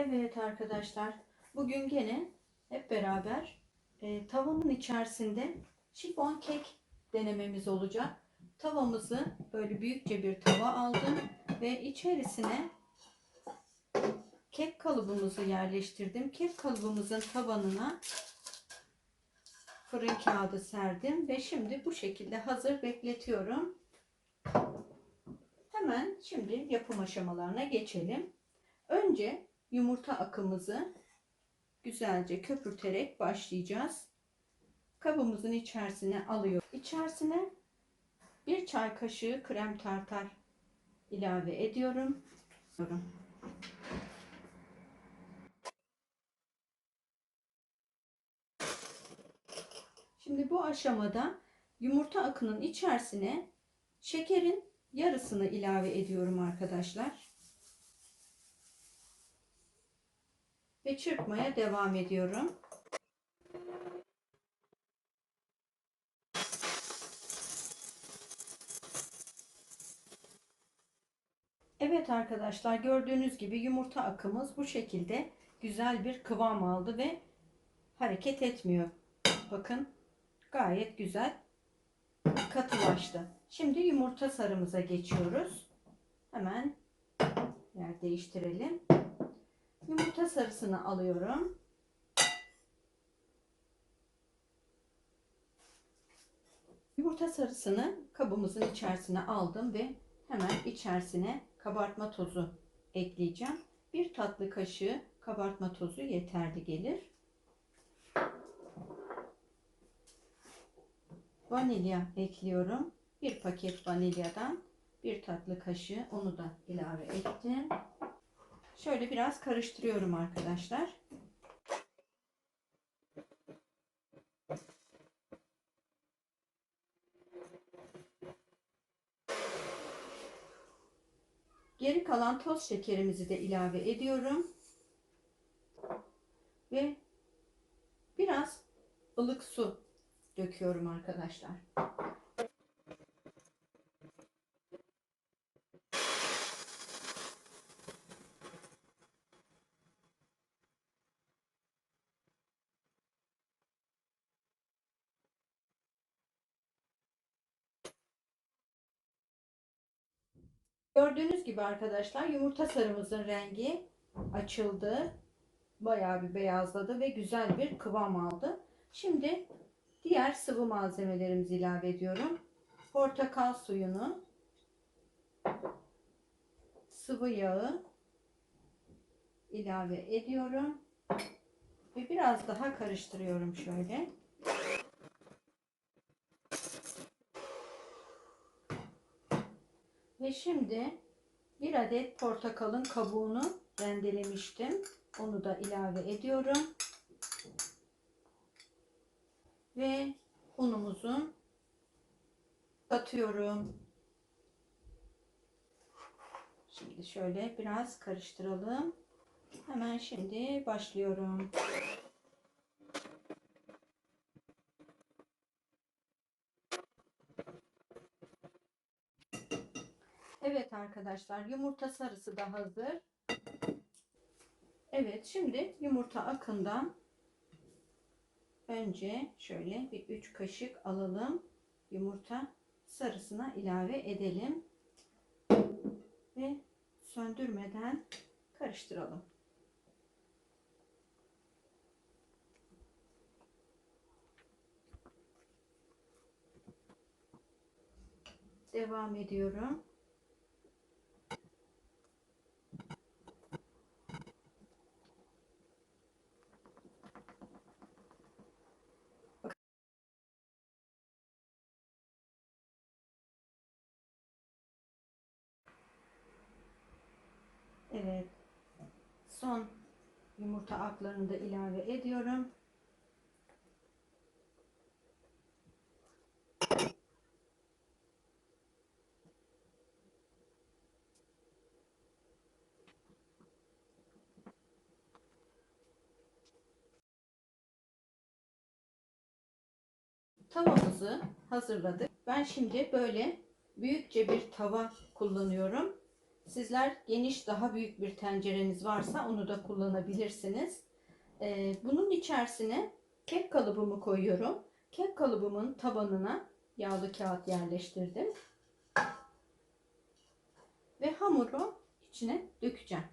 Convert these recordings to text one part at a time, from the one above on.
Evet arkadaşlar, bugün gene hep beraber e, tavanın içerisinde şifon kek denememiz olacak. Tavamızı böyle büyükçe bir tava aldım ve içerisine kek kalıbımızı yerleştirdim. Kek kalıbımızın tabanına fırın kağıdı serdim ve şimdi bu şekilde hazır bekletiyorum. Hemen şimdi yapım aşamalarına geçelim. Önce yumurta akımızı güzelce köpürterek başlayacağız. Kabımızın içerisine alıyor. İçerisine bir çay kaşığı krem tartar ilave ediyorum. Şimdi bu aşamada yumurta akının içerisine şekerin yarısını ilave ediyorum arkadaşlar. Ve çırpmaya devam ediyorum. Evet arkadaşlar gördüğünüz gibi yumurta akımız bu şekilde güzel bir kıvam aldı ve hareket etmiyor. Bakın gayet güzel katılaştı. Şimdi yumurta sarımıza geçiyoruz. Hemen yer değiştirelim. Yumurta sarısını alıyorum. Yumurta sarısını kabımızın içerisine aldım ve hemen içerisine kabartma tozu ekleyeceğim. Bir tatlı kaşığı kabartma tozu yeterli gelir. Vanilya ekliyorum. Bir paket vanilyadan bir tatlı kaşığı onu da ilave ettim. Şöyle biraz karıştırıyorum arkadaşlar. Geri kalan toz şekerimizi de ilave ediyorum. Ve biraz ılık su döküyorum arkadaşlar. Gördüğünüz gibi arkadaşlar yumurta sarımızın rengi açıldı. Bayağı bir beyazladı ve güzel bir kıvam aldı. Şimdi diğer sıvı malzemelerimizi ilave ediyorum. Portakal suyunu, sıvı yağı ilave ediyorum. Ve biraz daha karıştırıyorum şöyle. Ve şimdi bir adet portakalın kabuğunu rendelemiştim. Onu da ilave ediyorum. Ve unumuzu katıyorum. Şimdi şöyle biraz karıştıralım. Hemen şimdi başlıyorum. Evet arkadaşlar yumurta sarısı da hazır. Evet şimdi yumurta akından önce şöyle bir 3 kaşık alalım. Yumurta sarısına ilave edelim. Ve söndürmeden karıştıralım. Devam ediyorum. Evet. Son yumurta aklarını da ilave ediyorum. Tavamızı hazırladık. Ben şimdi böyle büyükçe bir tava kullanıyorum. Sizler geniş daha büyük bir tencereniz varsa onu da kullanabilirsiniz. Ee, bunun içerisine kek kalıbımı koyuyorum. Kek kalıbımın tabanına yağlı kağıt yerleştirdim. Ve hamuru içine dökeceğim.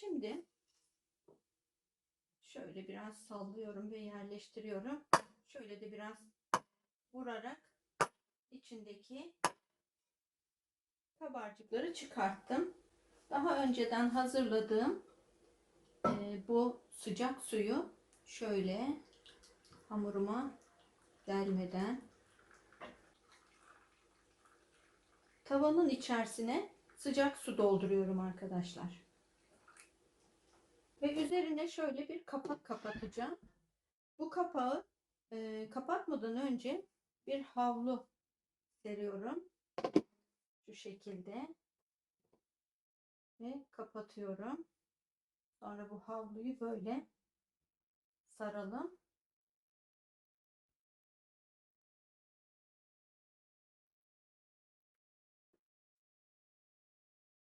Şimdi şöyle biraz sallıyorum ve yerleştiriyorum. Şöyle de biraz vurarak içindeki kabarcıkları çıkarttım. Daha önceden hazırladığım e, bu sıcak suyu şöyle hamuruma delmeden tavanın içerisine sıcak su dolduruyorum arkadaşlar. Ve üzerine şöyle bir kapak kapatacağım. Bu kapağı e, kapatmadan önce bir havlu seriyorum. Şu şekilde. Ve kapatıyorum. Sonra bu havluyu böyle saralım.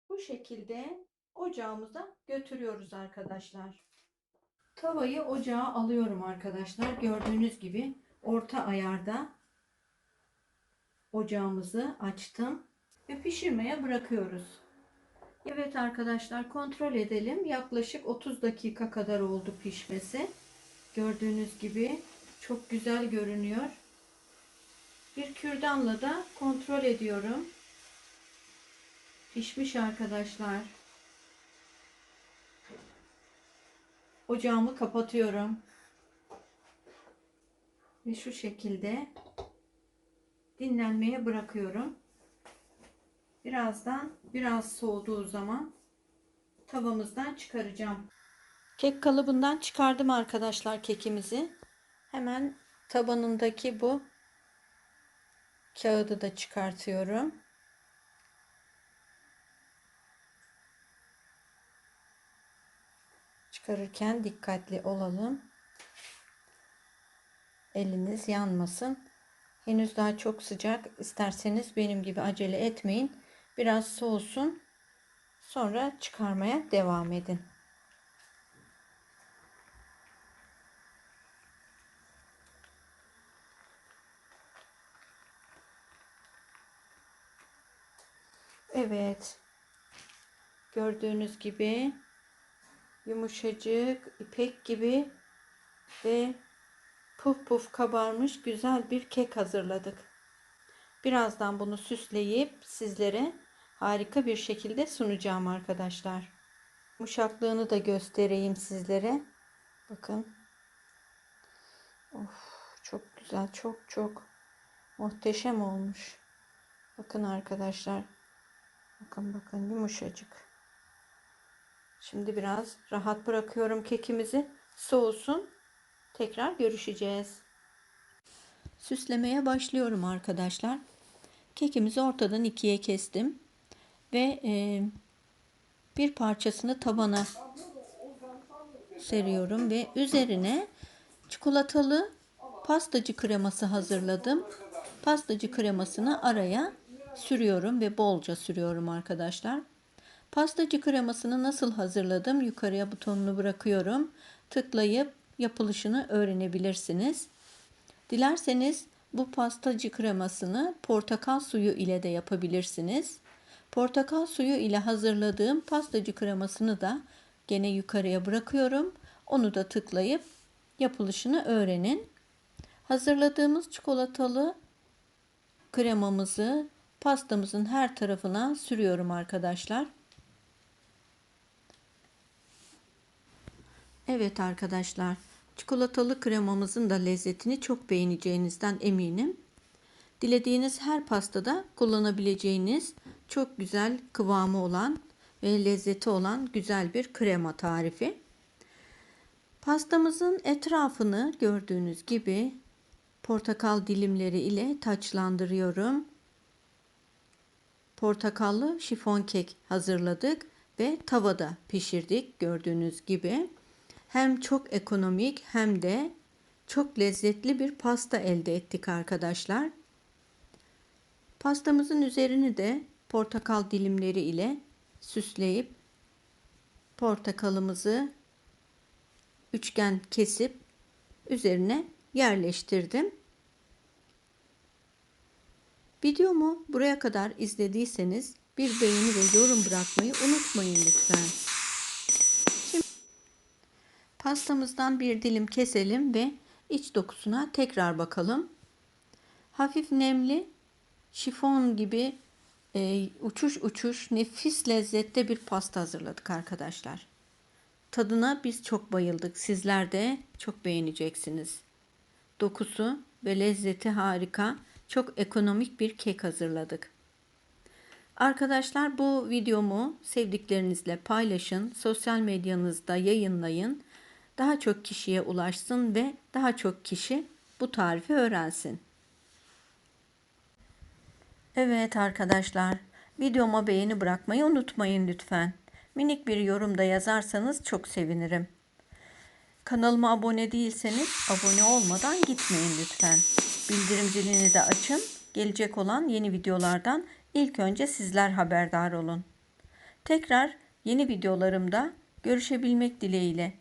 Bu şekilde ocağımıza götürüyoruz arkadaşlar. Tavayı ocağa alıyorum arkadaşlar. Gördüğünüz gibi orta ayarda ocağımızı açtım ve pişirmeye bırakıyoruz. Evet arkadaşlar kontrol edelim. Yaklaşık 30 dakika kadar oldu pişmesi. Gördüğünüz gibi çok güzel görünüyor. Bir kürdanla da kontrol ediyorum. Pişmiş arkadaşlar. Ocağımı kapatıyorum. Ve şu şekilde dinlenmeye bırakıyorum. Birazdan biraz soğuduğu zaman tavamızdan çıkaracağım. Kek kalıbından çıkardım arkadaşlar kekimizi. Hemen tabanındaki bu kağıdı da çıkartıyorum. Çıkarırken dikkatli olalım. Eliniz yanmasın. Henüz daha çok sıcak. İsterseniz benim gibi acele etmeyin. Biraz soğusun. Sonra çıkarmaya devam edin. Evet. Gördüğünüz gibi yumuşacık, ipek gibi ve puf puf kabarmış güzel bir kek hazırladık. Birazdan bunu süsleyip sizlere harika bir şekilde sunacağım arkadaşlar. Yumuşaklığını da göstereyim sizlere. Bakın. Of, çok güzel, çok çok muhteşem olmuş. Bakın arkadaşlar. Bakın bakın yumuşacık. Şimdi biraz rahat bırakıyorum kekimizi. Soğusun. Tekrar görüşeceğiz. Süslemeye başlıyorum arkadaşlar. Kekimizi ortadan ikiye kestim. Ve e, bir parçasını tabana seriyorum. Ve üzerine çikolatalı pastacı kreması hazırladım. Pastacı kremasını araya sürüyorum ve bolca sürüyorum arkadaşlar. Pastacı kremasını nasıl hazırladım? Yukarıya butonunu bırakıyorum. Tıklayıp yapılışını öğrenebilirsiniz. Dilerseniz bu pastacı kremasını portakal suyu ile de yapabilirsiniz. Portakal suyu ile hazırladığım pastacı kremasını da gene yukarıya bırakıyorum. Onu da tıklayıp yapılışını öğrenin. Hazırladığımız çikolatalı kremamızı pastamızın her tarafına sürüyorum arkadaşlar. Evet arkadaşlar, çikolatalı kremamızın da lezzetini çok beğeneceğinizden eminim. Dilediğiniz her pastada kullanabileceğiniz çok güzel kıvamı olan ve lezzeti olan güzel bir krema tarifi. Pastamızın etrafını gördüğünüz gibi portakal dilimleri ile taçlandırıyorum. Portakallı şifon kek hazırladık ve tavada pişirdik gördüğünüz gibi. Hem çok ekonomik hem de çok lezzetli bir pasta elde ettik arkadaşlar. Pastamızın üzerini de portakal dilimleri ile süsleyip portakalımızı üçgen kesip üzerine yerleştirdim. Videomu buraya kadar izlediyseniz bir beğeni ve yorum bırakmayı unutmayın lütfen. Pastamızdan bir dilim keselim ve iç dokusuna tekrar bakalım. Hafif nemli, şifon gibi e, uçuş uçuş nefis lezzette bir pasta hazırladık arkadaşlar. Tadına biz çok bayıldık. Sizler de çok beğeneceksiniz. Dokusu ve lezzeti harika. Çok ekonomik bir kek hazırladık. Arkadaşlar bu videomu sevdiklerinizle paylaşın. Sosyal medyanızda yayınlayın. Daha çok kişiye ulaşsın ve daha çok kişi bu tarifi öğrensin. Evet arkadaşlar, videoma beğeni bırakmayı unutmayın lütfen. Minik bir yorum da yazarsanız çok sevinirim. Kanalıma abone değilseniz abone olmadan gitmeyin lütfen. Bildirim zilini de açın. Gelecek olan yeni videolardan ilk önce sizler haberdar olun. Tekrar yeni videolarımda görüşebilmek dileğiyle.